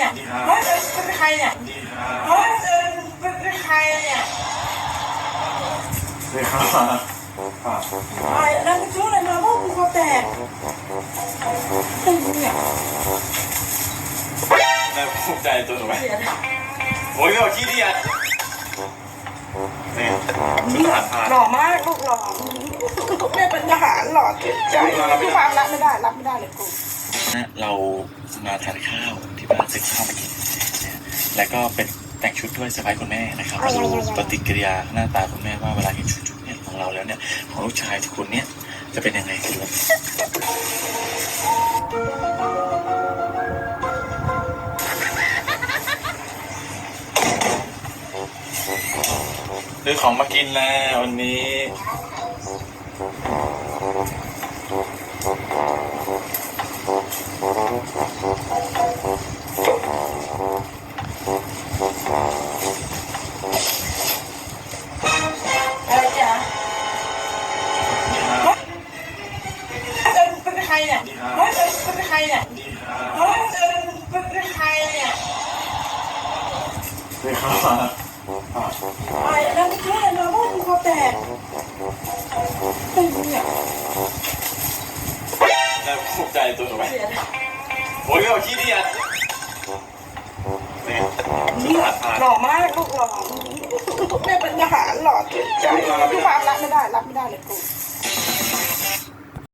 เนี่ยเฮ้ยเป็นใครเนี่ยเฮ้ยเป็นใครเนี่ยเลยครับไอ้แล้วมึงชื่ออะไรมาพวกกูคอแตกไอ้เนี่ยน่าภูมิใจตัวหนูไหมเสียดายโอ้ยไม่เอาขี้เดียดเนี่ยชุดทหารพรานหล่อมากลูกหล่อแม่เป็นทหารหล่อเจ็บใจทุกความรับไม่ได้รับไม่ได้เลยกูนะ เรามาทานข้าวที่บ้านซื้อข้าวมากินนะแล้วก็เป็นแต่งชุดด้วยเซอร์ไพรส์คุณแม่นะครับมาดูปฏิกิริยาหน้าตาคุณแม่ว่าเวลาเห็นชุดๆเนี่ยของเราแล้วเนี่ย ของลูกชายทุกคนเนี่ยจะเป็นยังไงกันเลยซื้อของมากินแล้ววันนี้ เป็นใครเนี่ยเฮ้ยเป็นใครเนี่ยเลยครับไอ้แล้วมึงชื่ออะไรมาพวกกูคอแตกไอ้เนี่ยน่าภูมิใจตัวหนูไหมเสียดายโอ้ยไม่เอาขี้เดียดเนี่ยชุดทหารพรานหล่อมากลูกหล่อแม่เป็นทหารหล่อเจ็บใจทุกความรับไม่ได้ รับไม่ได้เลยกู